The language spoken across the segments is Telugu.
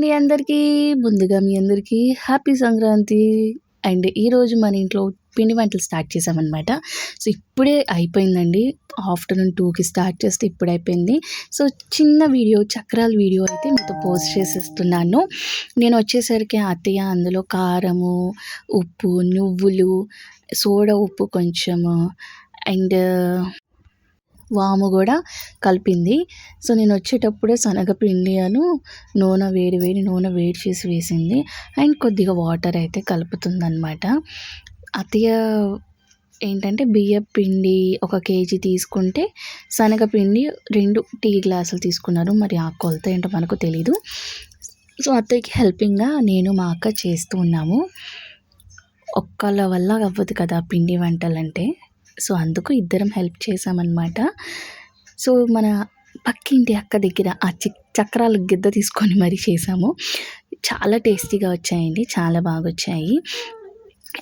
అండి అందరికీ ముందుగా మీ అందరికీ హ్యాపీ సంక్రాంతి. అండ్ ఈరోజు మన ఇంట్లో పిండి వంటలు స్టార్ట్ చేసామన్నమాట. సో ఇప్పుడే అయిపోయిందండి. ఆఫ్టర్నూన్ టూకి స్టార్ట్ చేస్తే ఇప్పుడు అయిపోయింది. సో చిన్న వీడియో చక్రాల వీడియో అయితే మీతో పోస్ట్ చేసేస్తున్నాను. నేను వచ్చేసరికి అత్తయ్య అందులో కారము ఉప్పు నువ్వులు సోడా ఉప్పు కొంచెము అండ్ వాము కూడా కలిపింది. సో నేను వచ్చేటప్పుడే శనగపిండి అను నూనె వేడి వేడి నూనె వేడి చేసి వేసింది. అండ్ కొద్దిగా వాటర్ అయితే కలుపుతుందనమాట అత్తయ్య ఏంటంటే బియ్యం పిండి ఒక కేజీ తీసుకుంటే శనగపిండి రెండు టీ గ్లాసులు తీసుకున్నారు. మరి ఆ కొలత ఏంటో మనకు తెలీదు. సో అత్తయ్యకి హెల్పింగ్గా నేను మా అక్క చేస్తూ ఉన్నాము. ఒక్కళ్ళ వల్ల అవ్వదు కదా పిండి వంటలు అంటే సో అందుకు ఇద్దరం హెల్ప్ చేసామన్నమాట సో మన పక్కింటి అక్క దగ్గర ఆ చి చక్రాల గిద్ద తీసుకొని మరీ చేసాము చాలా టేస్టీగా వచ్చాయండి చాలా బాగా వచ్చాయి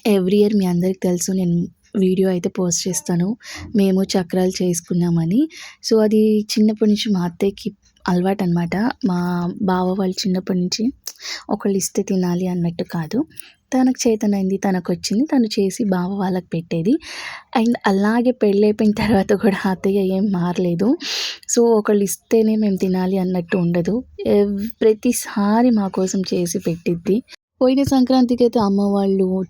ఎవ్రీ ఇయర్ మీ అందరికి తెలుసు నేను వీడియో అయితే పోస్ట్ చేస్తాను. మేము చక్రాలు చేసుకున్నామని. సో అది చిన్నప్పటి నుంచి మా అత్తయ్యకి అలవాటు అనమాట మా బావ వాళ్ళు చిన్నప్పటి నుంచి ఒకళ్ళు ఇస్తే తినాలి అన్నట్టు కాదు. తనకు చేతనైంది తనకు వచ్చింది తను చేసి బావ వాళ్ళకి పెట్టేది. అండ్ అలాగే పెళ్ళైపోయిన తర్వాత కూడా అత్తయ్య ఏం మారలేదు. సో ఒకళ్ళు ఇస్తేనే మేము తినాలి అన్నట్టు ఉండదు. ప్రతిసారి మా కోసం చేసి పెట్టిద్ది. పోయిన సంక్రాంతికి అయితే అమ్మ వాళ్ళు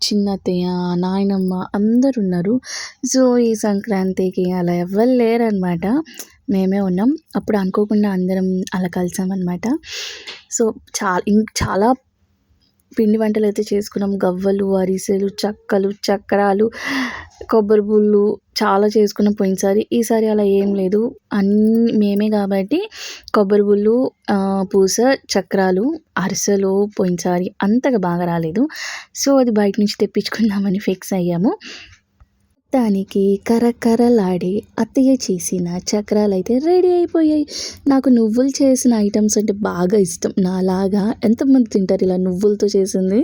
నాయనమ్మ అందరు ఉన్నారు. సో ఈ సంక్రాంతికి అలా ఎవ్వరు లేరనమాట మేమే ఉన్నాం. అప్పుడు అనుకోకుండా అందరం అలా కలిసామన్నమాట. సో చాలా చాలా పిండి వంటలు అయితే చేసుకున్నాం. గవ్వలు అరిసెలు చక్కలు చక్రాలు కొబ్బరి బుళ్ళు చాలా చేసుకున్నాం పోయినసారి. ఈసారి అలా ఏం లేదు. అన్నీ మేమే కాబట్టి కొబ్బరి బుళ్ళు పూస చక్రాలు అరిసెలు పోయినసారి అంతగా బాగా రాలేదు. సో అది బయట నుంచి తెప్పించుకుందామని ఫిక్స్ అయ్యాము. దానికి కరకరలాడే అత్తయ్య చేసిన చక్రాలు అయితే రెడీ అయిపోయాయి. నాకు నువ్వులు చేసిన ఐటమ్స్ అంటే బాగా ఇష్టం. నాలాగా ఎంతమంది తింటారు ఇలా నువ్వులతో చేసింది?